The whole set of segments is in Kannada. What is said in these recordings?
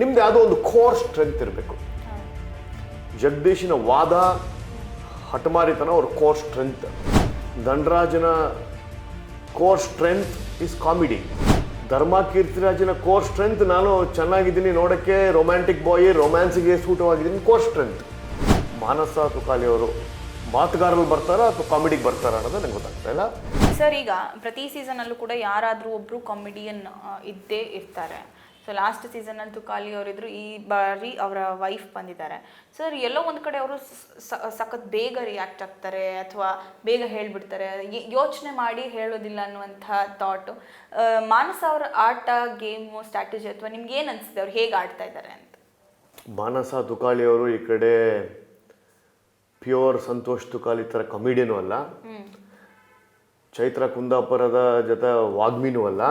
ನಿಮ್ದು ಯಾವುದೋ ಒಂದು ಕೋರ್ ಸ್ಟ್ರೆಂತ್ ಇರಬೇಕು. ಜಗದೀಶಿನ ವಾದ ಹಠಮಾರಿತನ ಅವ್ರ core strength ಧನರಾಜನ core strength is comedy Dharma ಕೀರ್ತಿರಾಜಿನ core strength ನಾನು ಚೆನ್ನಾಗಿದ್ದೀನಿ ನೋಡೋಕ್ಕೆ ರೊಮ್ಯಾಂಟಿಕ್ ಬಾಯ್ ರೊಮ್ಯಾನ್ಸಿಗೆ ಸೂಟವಾಗಿದ್ದೀನಿ ಕೋರ್ ಸ್ಟ್ರೆಂತ್ ಮಾನಸ ತುಕಾಲಿ ಅವರು ಮಾತುಗಾರರು ಬರ್ತಾರಾ ಅಥವಾ ಕಾಮಿಡಿಗೆ ಬರ್ತಾರಾ ಅನ್ನೋದು ನಂಗೆ ಗೊತ್ತಾಗ್ತಾ ಇಲ್ಲ. ಸರ್, ಈಗ ಪ್ರತಿ ಸೀಸನ್ ಅಲ್ಲೂ ಕೂಡ ಯಾರಾದರೂ ಒಬ್ಬರು ಕಾಮಿಡಿಯನ್ ಇದ್ದೇ ಇರ್ತಾರೆ. ಸೊ ಲಾಸ್ಟ್ ಸೀಸನಲ್ಲಿ ತುಕಾಲಿ ಅವರಿದ್ರು ಈ ಬಾರಿ ಅವರ ವೈಫ್ ಬಂದಿದ್ದಾರೆ. ಸರ್ ಎಲ್ಲೋ ಒಂದು ಕಡೆ ಅವರು ಸಖತ್ ಬೇಗ ರಿಯಾಕ್ಟ್ ಆಗ್ತಾರೆ ಅಥವಾ ಬೇಗ ಹೇಳ್ಬಿಡ್ತಾರೆ. ಯೋಚನೆ ಮಾಡಿ ಹೇಳೋದಿಲ್ಲ ಅನ್ನುವಂಥ ಥಾಟು ಮಾನಸ ಅವರ ಆಟ ಗೇಮು ಸ್ಟ್ರಾಟಜಿ ಅಥವಾ ನಿಮ್ಗೆ ಏನು ಅನಿಸಿದೆ ಅವ್ರು ಹೇಗೆ ಆಡ್ತಾ ಇದ್ದಾರೆ ಅಂತ? ಮಾನಸ ತುಕಾಳಿ ಅವರು ಈ ಕಡೆ ಪ್ಯೂರ್ ಸಂತೋಷ್ ತುಕಾಲಿ ಥರ ಕಮಿಡಿಯನೂ ಅಲ್ಲ. ಚೈತ್ರ ಕುಂದಾಪುರದ ಜೊತೆ ವಾಗ್ಮಿನೂ ಅಲ್ಲ.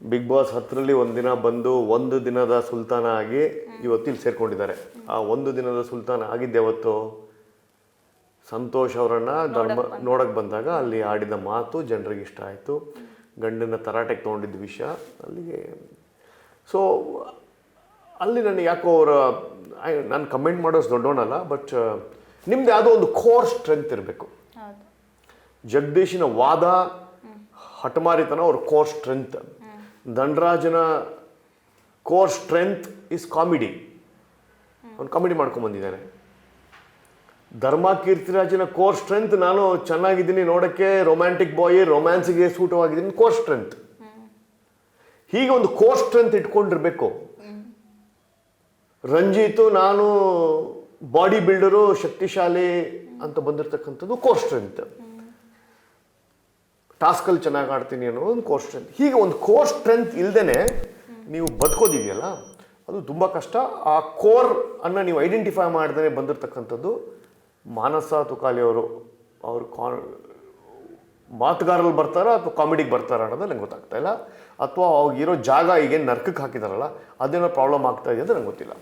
ಬಿಗ್ ಬಾಸ್ ಹತ್ತರಲ್ಲಿ ಒಂದಿನ ಬಂದು ಒಂದು ದಿನದ ಸುಲ್ತಾನ ಆಗಿ ಇವತ್ತಿಲ್ಲಿ ಸೇರ್ಕೊಂಡಿದ್ದಾರೆ. ಆ ಒಂದು ದಿನದ ಸುಲ್ತಾನ ಆಗಿದ್ದೆ ಯಾವತ್ತು ಸಂತೋಷ್ ಅವರನ್ನು ಧರ್ಮ ನೋಡಕ್ ಬಂದಾಗ ಅಲ್ಲಿ ಆಡಿದ ಮಾತು ಜನರಿಗೆ ಇಷ್ಟ ಆಯಿತು. ಗಂಡನ ತರಾಟೆಗೆ ತೊಗೊಂಡಿದ್ದ ವಿಷಯ ಅಲ್ಲಿಗೆ. ಸೊ ಅಲ್ಲಿ ನನಗೆ ಯಾಕೋ ಅವರ ನಾನು ಕಮೆಂಟ್ ಮಾಡೋಷ್ಟು ದೊಡ್ಡವನಲ್ಲ ಬಟ್ ನಿಮ್ದು ಯಾವುದೋ ಒಂದು ಕೋರ್ ಸ್ಟ್ರೆಂತ್ ಇರಬೇಕು. ಜಗದೀಶಿನ ವಾದ ಹಠಮಾರಿತನ ಅವ್ರ ಕೋರ್ ಸ್ಟ್ರೆಂತ್ ಧನರಾಜನ ಕೋರ್ ಸ್ಟ್ರೆಂತ್ ಇಸ್ ಕಾಮಿಡಿ. ಅವ್ನು ಕಾಮಿಡಿ ಮಾಡ್ಕೊಂಬಂದಿದ್ದಾನೆ ಧರ್ಮ ಕೀರ್ತಿರಾಜನ ಕೋರ್ ಸ್ಟ್ರೆಂತ್ ನಾನು ಚೆನ್ನಾಗಿದ್ದೀನಿ, ನೋಡೋಕ್ಕೆ ರೊಮ್ಯಾಂಟಿಕ್ ಬಾಯ್ ರೊಮ್ಯಾನ್ಸ್ಗೆ ಸೂಟವಾಗಿದ್ದೀನಿ, ಕೋರ್ ಸ್ಟ್ರೆಂತ್. ಹೀಗೆ ಒಂದು ಕೋರ್ ಸ್ಟ್ರೆಂತ್ ಇಟ್ಕೊಂಡಿರ್ಬೇಕು. ರಂಜಿತು, ನಾನು ಬಾಡಿ ಬಿಲ್ಡರು ಶಕ್ತಿಶಾಲಿ ಅಂತ ಬಂದಿರತಕ್ಕಂಥದ್ದು ಕೋರ್ ಸ್ಟ್ರೆಂತ್. ಟಾಸ್ಕಲ್ಲಿ ಚೆನ್ನಾಗಿ ಆಡ್ತೀನಿ ಅನ್ನೋ ಒಂದು ಕೋರ್ ಸ್ಟ್ರೆಂತ್ ಹೀಗೆ ಒಂದು ಕೋರ್ ಸ್ಟ್ರೆಂತ್ ಇಲ್ಲದೇ ನೀವು ಬದುಕೋದಿದೆಯಲ್ಲ, ಅದು ತುಂಬ ಕಷ್ಟ. ಆ ಕೋರ್ ಅನ್ನು ನೀವು ಐಡೆಂಟಿಫೈ ಮಾಡ್ದೇ ಬಂದಿರತಕ್ಕಂಥದ್ದು ಮಾನಸ ತುಕಾಲಿ ಅವರು. ಅವ್ರು ಕಾ ಮಾತುಗಾರರಲ್ಲಿ ಬರ್ತಾರಾ ಅಥವಾ ಕಾಮಿಡಿಗೆ ಬರ್ತಾರಾ ಅನ್ನೋದು ನಂಗೆ ಗೊತ್ತಾಗ್ತಾ ಇಲ್ಲ. ಅಥವಾ ಇರೋ ಜಾಗ ಈಗೇನು ನರ್ಕಕ್ಕೆ ಹಾಕಿದಾರಲ್ಲ, ಅದೇನೋ ಪ್ರಾಬ್ಲಮ್ ಆಗ್ತಾ ಇದೆ ಅಂತ ನಂಗೆ ಗೊತ್ತಿಲ್ಲ.